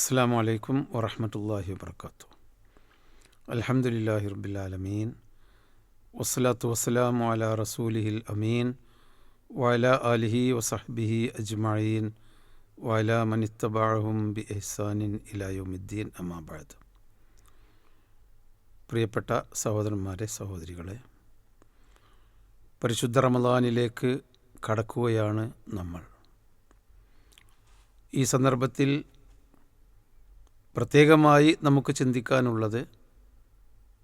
അസ്സാം വലൈക്കും വറഹമത്തല്ലാഹി വാത്തു അലഹമുല്ലാഹി റബ്ബിലാലമീൻ വസ്സലാത്തു വസ്സലാമു അല റസൂലിഹിൽ അമീൻ. വാല അലിഹി വസഹബിഹി അജ്മഈൻ. വാല മനിത്തബാഹും ബി എഹ്സാനിൻ ഇലായുമുദ്ദീൻ അമാബാദ് പ്രിയപ്പെട്ട സഹോദരന്മാരെ സഹോദരികളെ പരിശുദ്ധ റമദാനിലേക്ക് കടക്കുകയാണ് നമ്മൾ. ഈ സന്ദർഭത്തിൽ പ്രത്യേകമായി നമുക്ക് ചിന്തിക്കാനുള്ളത്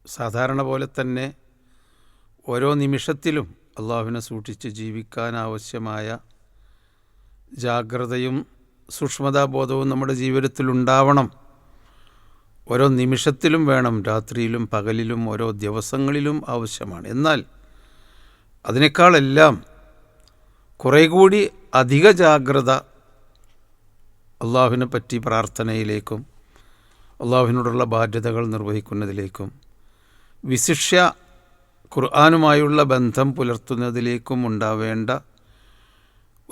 സാധാരണ പോലെ തന്നെ ഓരോ നിമിഷത്തിലും അള്ളാഹുവിനെ സൂക്ഷിച്ച് ജീവിക്കാനാവശ്യമായ ജാഗ്രതയും സൂക്ഷ്മതാബോധവും നമ്മുടെ ജീവിതത്തിൽ ഉണ്ടാവണം. ഓരോ നിമിഷത്തിലും വേണം രാത്രിയിലും പകലിലും ഓരോ ദിവസങ്ങളിലും ആവശ്യമാണ്. എന്നാൽ അതിനേക്കാളെല്ലാം കുറേ കൂടി അധിക ജാഗ്രത അള്ളാഹുവിനെ പറ്റി പ്രാർത്ഥനയിലേക്കും അള്ളാഹുവിനോടുള്ള ബാധ്യതകൾ നിർവഹിക്കുന്നതിലേക്കും വിശിഷ്യ ഖുർആാനുമായുള്ള ബന്ധം പുലർത്തുന്നതിലേക്കും ഉണ്ടാവേണ്ട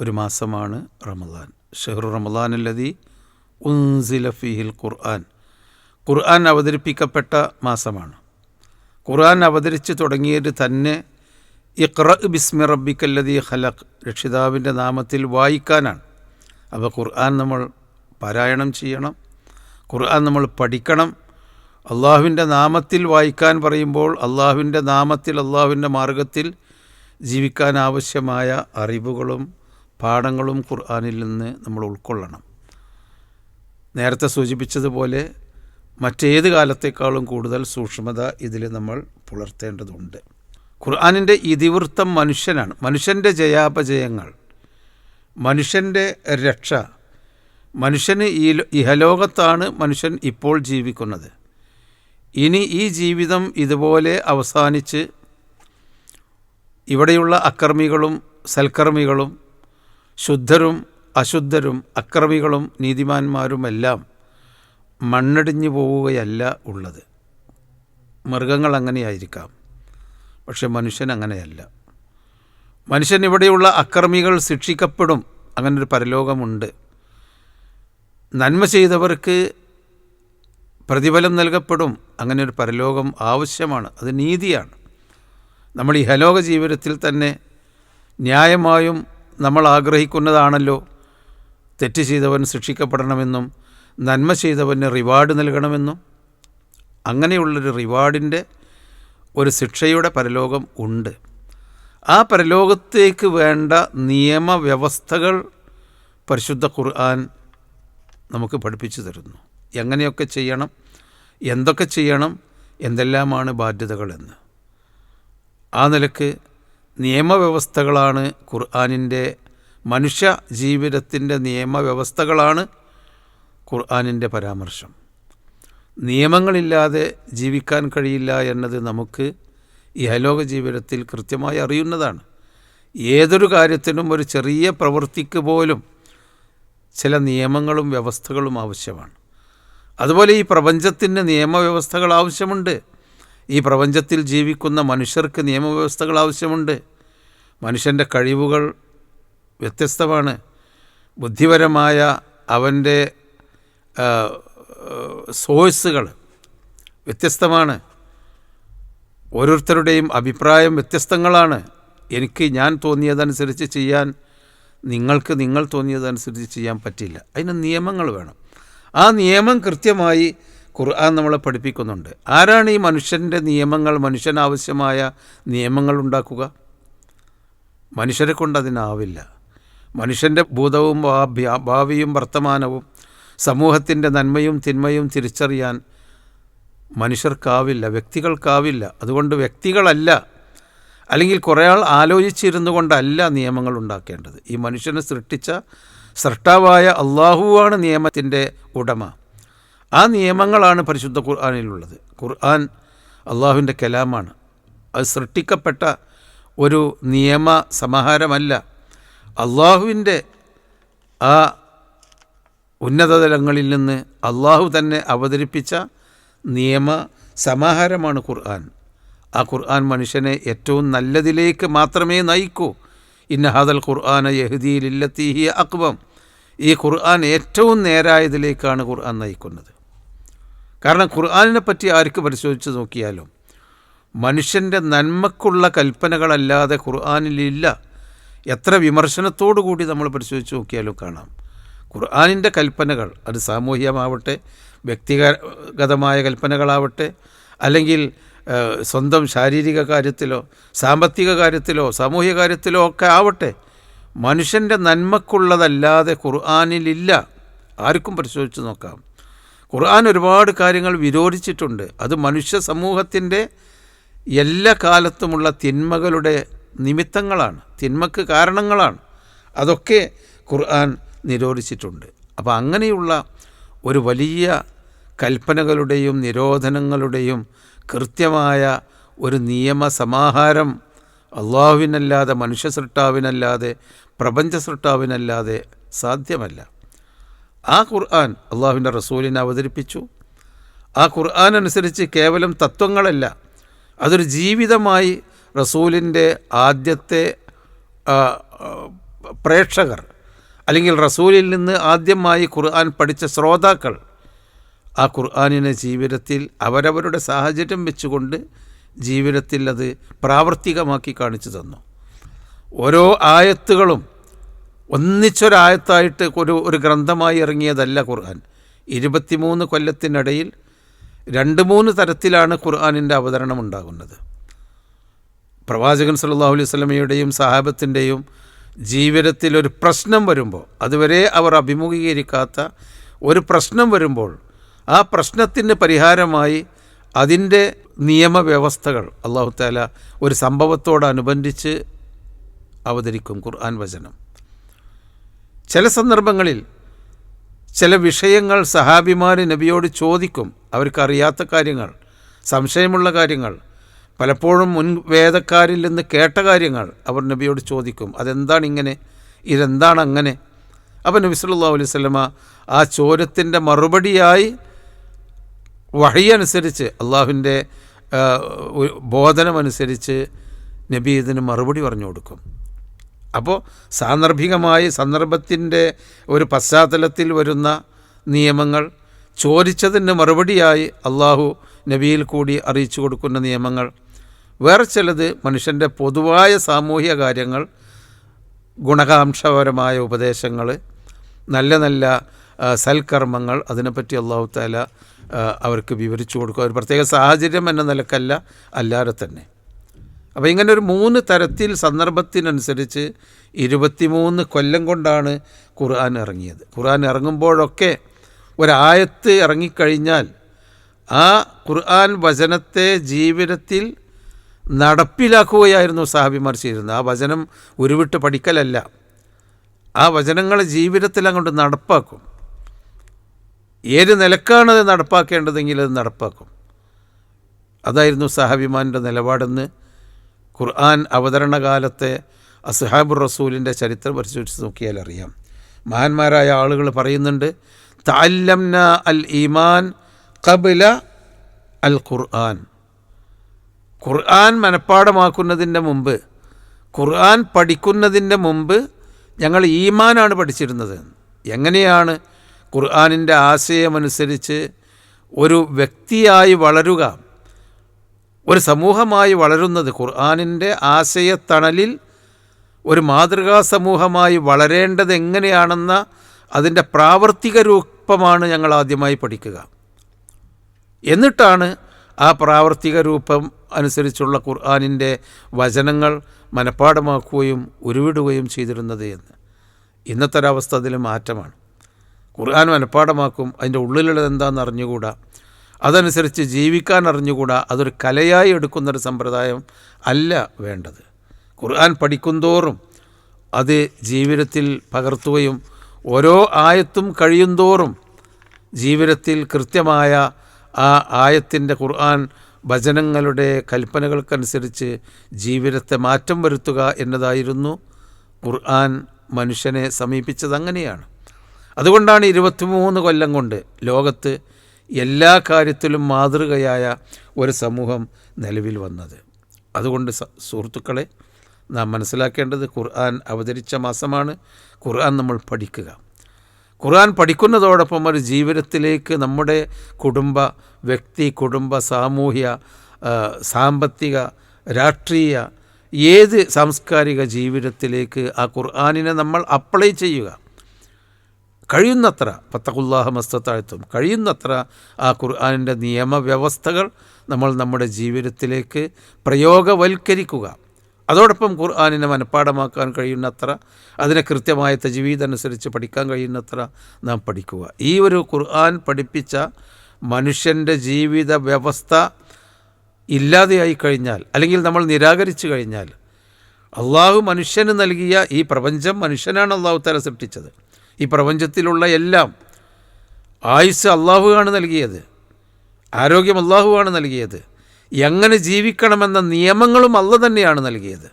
ഒരു മാസമാണ് റമദാൻ. ഷെഹ്റു റമദാൻ അല്ലതി ഉൻസില ഫിഹിൽ ഖുർആൻ. ഖുർആൻ അവതരിപ്പിക്കപ്പെട്ട മാസമാണ്. ഖുർആൻ അവതരിച്ച് തുടങ്ങിയത് തന്നെ ഇഖ്റ ബിസ്മി റബ്ബിക്കല്ലതി ഖലഖ് രക്ഷിതാവിന്റെ നാമത്തിൽ വായിക്കാനാണ്. അപ്പോൾ ഖുർആൻ നമ്മൾ പാരായണം ചെയ്യണം ഖുർആൻ നമ്മൾ പഠിക്കണം. അള്ളാഹുവിന്റെ നാമത്തിൽ വായിക്കാൻ പറയുമ്പോൾ അള്ളാഹുവിന്റെ നാമത്തിൽ അള്ളാഹുവിന്റെ മാർഗത്തിൽ ജീവിക്കാൻ ആവശ്യമായ അറിവുകളും പാഠങ്ങളും ഖുർആാനിൽ നിന്ന് നമ്മൾ ഉൾക്കൊള്ളണം. നേരത്തെ സൂചിപ്പിച്ചതുപോലെ മറ്റേത് കാലത്തേക്കാളും കൂടുതൽ സൂക്ഷ്മത ഇതിൽ നമ്മൾ പുലർത്തേണ്ടതുണ്ട്. ഖുർആാനിന്റെ ഇതിവൃത്തം മനുഷ്യനാണ്. മനുഷ്യന്റെ ജയാപജയങ്ങൾ മനുഷ്യന്റെ രക്ഷ മനുഷ്യന് ഈ ഇഹലോകത്താണ് മനുഷ്യൻ ഇപ്പോൾ ജീവിക്കുന്നത്. ഇനി ഈ ജീവിതം ഇതുപോലെ അവസാനിച്ച് ഇവിടെയുള്ള അക്രമികളും സൽക്കർമ്മികളും ശുദ്ധരും അശുദ്ധരും അക്രമികളും നീതിമാന്മാരുമെല്ലാം മണ്ണടിഞ്ഞു പോവുകയല്ല ഉള്ളത്. മൃഗങ്ങൾ അങ്ങനെയായിരിക്കാം പക്ഷെ മനുഷ്യൻ അങ്ങനെയല്ല. മനുഷ്യൻ ഇവിടെയുള്ള അക്രമികൾ ശിക്ഷിക്കപ്പെടും. അങ്ങനൊരു പരലോകമുണ്ട്. നന്മ ചെയ്തവർക്ക് പ്രതിഫലം നൽകപ്പെടും. അങ്ങനെ ഒരു പരലോകം ആവശ്യമാണ്. അത് നീതിയാണ്. നമ്മൾ ഈ ഹലോക ജീവിതത്തിൽ തന്നെ ന്യായമായും നമ്മൾ ആഗ്രഹിക്കുന്നതാണല്ലോ. തെറ്റ് ചെയ്തവൻ ശിക്ഷിക്കപ്പെടണമെന്നും നന്മ ചെയ്തവന് റിവാർഡ് നൽകണമെന്നും. അങ്ങനെയുള്ളൊരു റിവാർഡിന്റെ ഒരു ശിക്ഷയുടെ പരലോകം ഉണ്ട്. ആ പരലോകത്തേക്ക് വേണ്ട നിയമവ്യവസ്ഥകൾ പരിശുദ്ധ ഖുർആൻ നമുക്ക് പഠിപ്പിച്ചു തരുന്നു. എങ്ങനെയൊക്കെ ചെയ്യണം എന്തൊക്കെ ചെയ്യണം എന്തെല്ലാമാണ് ബാധ്യതകളെന്ന്. ആ നിലയ്ക്ക് നിയമവ്യവസ്ഥകളാണ് ഖുർആാനിന്റെ മനുഷ്യ ജീവിതത്തിന്റെ നിയമവ്യവസ്ഥകളാണ് ഖുർആാനിന്റെ പരാമർശം. നിയമങ്ങളില്ലാതെ ജീവിക്കാൻ കഴിയില്ല എന്നത് നമുക്ക് ഇഹലോക ജീവിതത്തിൽ കൃത്യമായി അറിയുന്നതാണ്. ഏതൊരു കാര്യത്തിനും ഒരു ചെറിയ പ്രവൃത്തിക്ക് പോലും ചില നിയമങ്ങളും വ്യവസ്ഥകളും ആവശ്യമാണ്. അതുപോലെ ഈ പ്രപഞ്ചത്തിന് നിയമവ്യവസ്ഥകൾ ആവശ്യമുണ്ട്. ഈ പ്രപഞ്ചത്തിൽ ജീവിക്കുന്ന മനുഷ്യർക്ക് നിയമവ്യവസ്ഥകൾ ആവശ്യമുണ്ട്. മനുഷ്യന്റെ കഴിവുകൾ വ്യത്യസ്തമാണ്. ബുദ്ധിപരമായ അവന്റെ സോഴ്സുകൾ വ്യത്യസ്തമാണ്. ഓരോരുത്തരുടെയും അഭിപ്രായം വ്യത്യസ്തങ്ങളാണ്. എനിക്ക് ഞാൻ തോന്നിയതനുസരിച്ച് ചെയ്യാൻ നിങ്ങൾക്ക് നിങ്ങൾ തോന്നിയതനുസരിച്ച് ചെയ്യാൻ പറ്റില്ല. അതിന് നിയമങ്ങൾ വേണം. ആ നിയമം കൃത്യമായി ഖുർആൻ നമ്മളെ പഠിപ്പിക്കുന്നുണ്ട്. ആരാണ് ഈ മനുഷ്യന്റെ നിയമങ്ങൾ മനുഷ്യനാവശ്യമായ നിയമങ്ങൾ ഉണ്ടാക്കുക? മനുഷ്യരെ കൊണ്ട് അതിനാവില്ല. മനുഷ്യന്റെ ഭൂതവും ഭാവിയും വർത്തമാനവും സമൂഹത്തിന്റെ നന്മയും തിന്മയും തിരിച്ചറിയാൻ മനുഷ്യർക്കാവില്ല വ്യക്തികൾക്കാവില്ല. അതുകൊണ്ട് വ്യക്തികളല്ല അല്ലെങ്കിൽ കുറേ ആൾ ആലോചിച്ചിരുന്നു കൊണ്ടല്ല നിയമങ്ങൾ ഉണ്ടാക്കേണ്ടത്. ഈ മനുഷ്യനെ സൃഷ്ടിച്ച സൃഷ്ടാവായ അള്ളാഹുവാണ് നിയമത്തിന്റെ ഉടമ. ആ നിയമങ്ങളാണ് പരിശുദ്ധ ഖുർആാനിലുള്ളത്. ഖുർആൻ അള്ളാഹുവിന്റെ കലാമാണ്. അത് സൃഷ്ടിക്കപ്പെട്ട ഒരു നിയമ സമാഹാരമല്ല. അള്ളാഹുവിന്റെ ആ ഉന്നതതലങ്ങളിൽ നിന്ന് അള്ളാഹു തന്നെ അവതരിപ്പിച്ച നിയമ സമാഹാരമാണ് ഖുർആൻ. ആ ഖുർആൻ മനുഷ്യനെ ഏറ്റവും നല്ലതിലേക്ക് മാത്രമേ നയിക്കൂ. ഇന്ന ഹാദൽ ഖുർആന യഹദീലില്ലത്തീഹി അക്ബം ഈ ഖുർആൻ ഏറ്റവും നേരായതിലേക്കാണ് ഖുർആൻ നയിക്കുന്നത്. കാരണം ഖുർആാനിനെ പറ്റി ആർക്ക് പരിശോധിച്ച് നോക്കിയാലും മനുഷ്യന്റെ നന്മക്കുള്ള കൽപ്പനകളല്ലാതെ ഖുർആാനിലില്ല എത്ര വിമർശനത്തോടു കൂടി നമ്മൾ പരിശോധിച്ച് നോക്കിയാലും കാണാം. ഖുർആാനിന്റെ കൽപ്പനകൾ അത് സാമൂഹികമാവട്ടെ വ്യക്തിഗതമായ കൽപ്പനകളാവട്ടെ അല്ലെങ്കിൽ സ്വന്തം ശാരീരിക കാര്യത്തിലോ സാമ്പത്തിക കാര്യത്തിലോ സാമൂഹിക കാര്യത്തിലോ ഒക്കെ ആവട്ടെ മനുഷ്യന്റെ നന്മക്കുള്ളതല്ലാതെ ഖുർആാനിലില്ല. ആർക്കും പരിശോധിച്ച് നോക്കാം. ഖുർആൻ ഒരുപാട് കാര്യങ്ങൾ വിരോധിച്ചിട്ടുണ്ട്. അത് മനുഷ്യ സമൂഹത്തിന്റെ എല്ലാ കാലത്തുമുള്ള തിന്മകളുടെ നിമിത്തങ്ങളാണ് തിന്മക്ക് കാരണങ്ങളാണ്. അതൊക്കെ ഖുർആൻ നിരോധിച്ചിട്ടുണ്ട്. അപ്പോൾ അങ്ങനെയുള്ള ഒരു വലിയ കൽപ്പനകളുടെയും നിരോധനങ്ങളുടെയും കൃത്യമായ ഒരു നിയമസമാഹാരം അള്ളാഹുവിനല്ലാതെ മനുഷ്യ സൃഷ്ടാവിനല്ലാതെ പ്രപഞ്ച സൃഷ്ടാവിനല്ലാതെ സാധ്യമല്ല. ആ ഖുർആൻ അള്ളാഹുവിന്റെ റസൂലിനെ അവതരിപ്പിച്ചു. ആ ഖുർആൻ അനുസരിച്ച് കേവലം തത്വങ്ങളല്ല. അതൊരു ജീവിതമായി റസൂലിന്റെ ആദ്യത്തെ പ്രേക്ഷകർ അല്ലെങ്കിൽ റസൂലിൽ നിന്ന് ആദ്യമായി ഖുർആൻ പഠിച്ച ശ്രോതാക്കൾ ആ ഖുർആാനിനെ ജീവിതത്തിൽ അവരവരുടെ സാഹചര്യം വെച്ചുകൊണ്ട് ജീവിതത്തിൽ അത് പ്രാവർത്തികമാക്കി കാണിച്ചു തന്നു. ഓരോ ആയത്തുകളും ഒന്നിച്ചൊരായത്തായിട്ട് ഒരു ഒരു ഗ്രന്ഥമായി ഇറങ്ങിയതല്ല ഖുർആൻ. ഇരുപത്തിമൂന്ന് കൊല്ലത്തിനിടയിൽ രണ്ട് മൂന്ന് തരത്തിലാണ് ഖുർആാനിന്റെ അവതരണം ഉണ്ടാകുന്നത്. പ്രവാചകൻ സല്ലല്ലാഹു അലൈഹി വസല്ലമയുടെയും സഹാബത്തിന്റെയും ജീവിതത്തിൽ ഒരു പ്രശ്നം വരുമ്പോൾ അതുവരെ അവർ അഭിമുഖീകരിക്കാത്ത ഒരു പ്രശ്നം വരുമ്പോൾ ആ പ്രശ്നത്തിന് പരിഹാരമായി അതിന്റെ നിയമവ്യവസ്ഥകൾ അള്ളാഹു താല ഒരു സംഭവത്തോടനുബന്ധിച്ച് അവതരിക്കും ഖുർആൻ വചനം. ചില സന്ദർഭങ്ങളിൽ ചില വിഷയങ്ങൾ സഹാബിമാർ നബിയോട് ചോദിക്കും. അവർക്കറിയാത്ത കാര്യങ്ങൾ സംശയമുള്ള കാര്യങ്ങൾ പലപ്പോഴും മുൻ വേദക്കാരിൽ നിന്ന് കേട്ട കാര്യങ്ങൾ അവർ നബിയോട് ചോദിക്കും. അതെന്താണ് ഇങ്ങനെ ഇതെന്താണ് അങ്ങനെ? അപ്പം നബി സല്ലല്ലാഹു അലൈഹി വസല്ലമ ആ ചോദ്യത്തിന്റെ മറുപടിയായി വഹി അനുസരിച്ച് അള്ളാഹുവിന്റെ ബോധനമനുസരിച്ച് നബി ഇതിന് മറുപടി പറഞ്ഞു കൊടുക്കും. അപ്പോൾ സാന്ദർഭികമായി സന്ദർഭത്തിന്റെ ഒരു പശ്ചാത്തലത്തിൽ വരുന്ന നിയമങ്ങൾ ചോദിച്ചതിന് മറുപടിയായി അള്ളാഹു നബിയിൽ കൂടി അറിയിച്ചു കൊടുക്കുന്ന നിയമങ്ങൾ വേറെ ചിലത് മനുഷ്യന്റെ പൊതുവായ സാമൂഹിക കാര്യങ്ങൾ ഗുണകാംക്ഷപരമായ ഉപദേശങ്ങൾ നല്ല നല്ല സൽക്കർമ്മങ്ങൾ അതിനെപ്പറ്റി അള്ളാഹു താല അവർക്ക് വിവരിച്ചു കൊടുക്കുക. ഒരു പ്രത്യേക സാഹചര്യം എന്ന നിലക്കല്ല അല്ലാതെ തന്നെ. അപ്പോൾ ഇങ്ങനെ ഒരു മൂന്ന് തരത്തിൽ സന്ദർഭത്തിനനുസരിച്ച് ഇരുപത്തിമൂന്ന് കൊല്ലം കൊണ്ടാണ് ഖുർആൻ ഇറങ്ങിയത്. ഖുർആൻ ഇറങ്ങുമ്പോഴൊക്കെ ഒരായത്ത് ഇറങ്ങിക്കഴിഞ്ഞാൽ ആ ഖുർആൻ വചനത്തെ ജീവിതത്തിൽ നടപ്പിലാക്കുകയായിരുന്നു സാഹിബിമാർ ചെയ്തിരുന്നത്. ആ വചനം ഉരുവിട്ട് പഠിക്കലല്ല. ആ വചനങ്ങൾ ജീവിതത്തിൽ അങ്ങോട്ട് നടപ്പാക്കും. ഏത് നിലക്കാണത് നടപ്പാക്കേണ്ടതെങ്കിൽ അത് നടപ്പാക്കും. അതായിരുന്നു സഹാബിമാന്റെ നിലപാടെന്ന് ഖുർആൻ അവതരണ കാലത്തെ അസ്ഹാബുർ റസൂലിന്റെ ചരിത്രം പരിശോധിച്ച് നോക്കിയാൽ അറിയാം. മഹാന്മാരായ ആളുകൾ പറയുന്നുണ്ട് താല്ലംന അൽ ഈമാൻ കബില അൽ ഖുർആൻ. ഖുർആൻ മനഃപ്പാടമാക്കുന്നതിന്റെ മുമ്പ് ഖുർആൻ പഠിക്കുന്നതിന്റെ മുമ്പ് ഞങ്ങൾ ഈമാനാണ് പഠിച്ചിരുന്നത്. എങ്ങനെയാണ് ഖുർആനിന്റെ ആശയമനുസരിച്ച് ഒരു വ്യക്തിയായി വളരുക ഒരു സമൂഹമായി വളരുന്നത് ഖുർആാനിന്റെ ആശയത്തണലിൽ ഒരു മാതൃകാ സമൂഹമായി വളരേണ്ടത് എങ്ങനെയാണെന്ന അതിന്റെ പ്രാവർത്തിക രൂപമാണ് ഞങ്ങൾ ആദ്യമായി പഠിക്കുക. എന്നിട്ടാണ് ആ പ്രാവർത്തിക രൂപം അനുസരിച്ചുള്ള ഖുർആാനിന്റെ വചനങ്ങൾ മനഃപ്പാടമാക്കുകയും ഉരുവിടുകയും ചെയ്തിരുന്നത് എന്ന്. ഇന്നത്തെ ഒരവസ്ഥ അതിൽ മാറ്റമാണ്. ഖുർആൻ മനഃപ്പാടമാക്കും അതിന്റെ ഉള്ളിലുള്ളത് എന്താണെന്ന് അറിഞ്ഞുകൂടാ. അതനുസരിച്ച് ജീവിക്കാൻ അറിഞ്ഞുകൂടാ. അതൊരു കലയായി എടുക്കുന്നൊരു സമ്പ്രദായം അല്ല വേണ്ടത്. ഖുർആൻ പഠിക്കുന്തോറും അത് ജീവിതത്തിൽ പകർത്തുകയും ഓരോ ആയത്തും കഴിയുന്തോറും ജീവിതത്തിൽ കൃത്യമായ ആ ആയത്തിന്റെ ഖുർആൻ ഭജനങ്ങളുടെ കൽപ്പനകൾക്കനുസരിച്ച് ജീവിതത്തെ മാറ്റം വരുത്തുക എന്നതായിരുന്നു ഖുർആൻ മനുഷ്യനെ സമീപിച്ചത് അങ്ങനെയാണ് അതുകൊണ്ടാണ് ഇരുപത്തിമൂന്ന് കൊല്ലം കൊണ്ട് ലോകത്ത് എല്ലാ കാര്യത്തിലും മാതൃകയായ ഒരു സമൂഹം നിലവിൽ വന്നത്. അതുകൊണ്ട് സുഹൃത്തുക്കളെ നാം മനസ്സിലാക്കേണ്ടത് ഖുർആൻ അവതരിച്ച മാസമാണ്. ഖുർആൻ നമ്മൾ പഠിക്കുക. ഖുർആൻ പഠിക്കുന്നതോടൊപ്പം ഒരു ജീവിതത്തിലേക്ക് നമ്മുടെ കുടുംബ വ്യക്തി കുടുംബ സാമൂഹ്യ സാമ്പത്തിക രാഷ്ട്രീയ ഏത് സാംസ്കാരിക ജീവിതത്തിലേക്ക് ആ ഖുർആാനിനെ നമ്മൾ അപ്ലൈ ചെയ്യുക. കഴിയുന്നത്ര പത്തകുല്ലാഹ മസ്തത്താഴ്ത്തും കഴിയുന്നത്ര ആ ഖുർആാനിന്റെ നിയമവ്യവസ്ഥകൾ നമ്മൾ നമ്മുടെ ജീവിതത്തിലേക്ക് പ്രയോഗവൽക്കരിക്കുക. അതോടൊപ്പം ഖുർആാനിനെ മനഃപ്പാടമാക്കാൻ കഴിയുന്നത്ര അതിനെ കൃത്യമായ തജ്വീദ് അനുസരിച്ച് പഠിക്കാൻ കഴിയുന്നത്ര നാം പഠിക്കുക. ഈ ഒരു ഖുർആൻ പഠിപ്പിച്ച മനുഷ്യന്റെ ജീവിത വ്യവസ്ഥ ഇല്ലാതെയായി കഴിഞ്ഞാൽ അല്ലെങ്കിൽ നമ്മൾ നിരാകരിച്ചു കഴിഞ്ഞാൽ അള്ളാഹു മനുഷ്യന് നൽകിയ ഈ പ്രപഞ്ചം മനുഷ്യനാണ് അള്ളാഹു തല സൃഷ്ടിച്ചത്. ഈ പ്രപഞ്ചത്തിലുള്ള എല്ലാം ആയുസ് അള്ളാഹുവാണ് നൽകിയത് ആരോഗ്യം അള്ളാഹുവാണ് നൽകിയത് എങ്ങനെ ജീവിക്കണമെന്ന നിയമങ്ങളും അല്ല തന്നെയാണ് നൽകിയത്.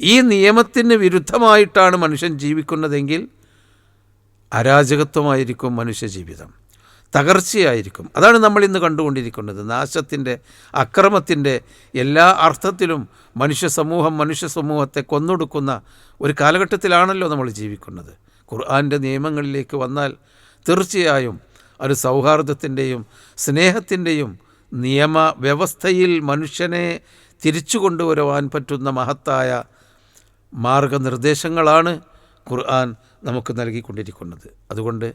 ഈ നിയമത്തിന് വിരുദ്ധമായിട്ടാണ് മനുഷ്യൻ ജീവിക്കുന്നതെങ്കിൽ അരാജകത്വമായിരിക്കും മനുഷ്യജീവിതം തകർച്ചയായിരിക്കും. അതാണ് നമ്മൾ ഇന്ന് കണ്ടുകൊണ്ടിരിക്കുന്നത്. നാശത്തിന്റെ അക്രമത്തിന്റെ എല്ലാ അർത്ഥത്തിലും മനുഷ്യ സമൂഹം മനുഷ്യ സമൂഹത്തെ കൊന്നൊടുക്കുന്ന ഒരു കാലഘട്ടത്തിലാണല്ലോ നമ്മൾ ജീവിക്കുന്നത്. ഖുർആന്റെ നിയമങ്ങളിലേക്ക് വന്നാൽ തീർച്ചയായും ഒരു സൗഹാർദ്ദത്തിന്റെയും സ്നേഹത്തിന്റെയും നിയമ വ്യവസ്ഥയിൽ മനുഷ്യനെ തിരിച്ചു കൊണ്ടുവരുവാൻ പറ്റുന്ന മഹത്തായ മാർഗനിർദ്ദേശങ്ങളാണ് ഖുർആൻ നമുക്ക് നൽകിക്കൊണ്ടിരിക്കുന്നത്. അതുകൊണ്ട്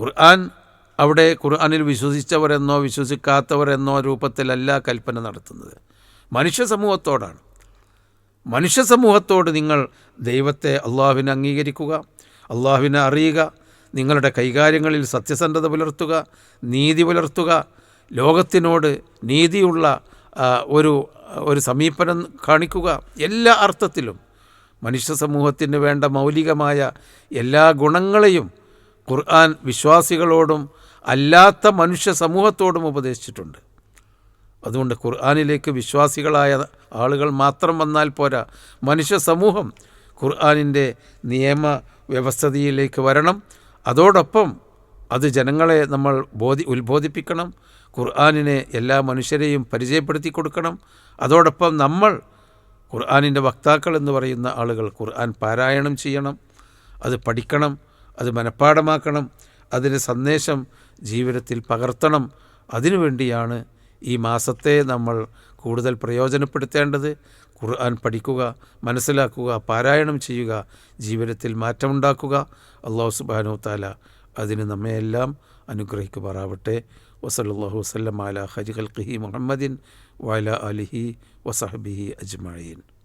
ഖുർആൻ അവിടെ ഖുർആനിൽ വിശ്വസിച്ചവരെന്നോ വിശ്വസിക്കാത്തവരെന്നോ രൂപത്തിലല്ല കൽപ്പന നടത്തുന്നത്. മനുഷ്യ സമൂഹത്തോടാണ്. മനുഷ്യ സമൂഹത്തോട് നിങ്ങൾ ദൈവത്തെ അള്ളാഹുവിനെ അംഗീകരിക്കുക അള്ളാഹുവിനെ അറിയുക നിങ്ങളുടെ കൈകാര്യങ്ങളിൽ സത്യസന്ധത പുലർത്തുക നീതി പുലർത്തുക ലോകത്തിനോട് നീതിയുള്ള ഒരു ഒരു സമീപനം കാണിക്കുക എല്ലാ അർത്ഥത്തിലും മനുഷ്യ സമൂഹത്തിന് വേണ്ട മൗലികമായ എല്ലാ ഗുണങ്ങളെയും ഖുർആൻ വിശ്വാസികളോടും അല്ലാത്ത മനുഷ്യ സമൂഹത്തോടും ഉപദേശിച്ചിട്ടുണ്ട്. അതുകൊണ്ട് ഖുർആാനിലേക്ക് വിശ്വാസികളായ ആളുകൾ മാത്രം വന്നാൽ പോരാ. മനുഷ്യ സമൂഹം ഖുർആാനിന്റെ നിയമ വ്യവസ്ഥതയിലേക്ക് വരണം. അതോടൊപ്പം അത് ജനങ്ങളെ നമ്മൾ ബോധി ഉത്ബോധിപ്പിക്കണം. ഖുർആാനിനെ എല്ലാ മനുഷ്യരെയും പരിചയപ്പെടുത്തി കൊടുക്കണം. അതോടൊപ്പം നമ്മൾ ഖുർആാനിന്റെ വക്താക്കൾ എന്ന് പറയുന്ന ആളുകൾ ഖുർആൻ പാരായണം ചെയ്യണം. അത് പഠിക്കണം. അത് മനഃപ്പാടമാക്കണം അതിന്റെ സന്ദേശം ജീവിതത്തിൽ പകർത്തണം. അതിനുവേണ്ടിയാണ് ഈ മാസത്തെ നമ്മൾ കൂടുതൽ പ്രയോജനപ്പെടുത്തേണ്ടത് ഖുർആൻ പഠിക്കുക മനസ്സിലാക്കുക പാരായണം ചെയ്യുക ജീവിതത്തിൽ മാറ്റമുണ്ടാക്കുക. അള്ളാഹു സുബാനു താല അതിന് നമ്മയെല്ലാം അനുഗ്രഹിക്കുമാറാവട്ടെ. വസല്ലാഹു വസ്ലം അല ഹജി ഖൽഖിഹി മുഹമ്മദിൻ വാല അലിഹി വസഹബിഹി അജ്മഴീൻ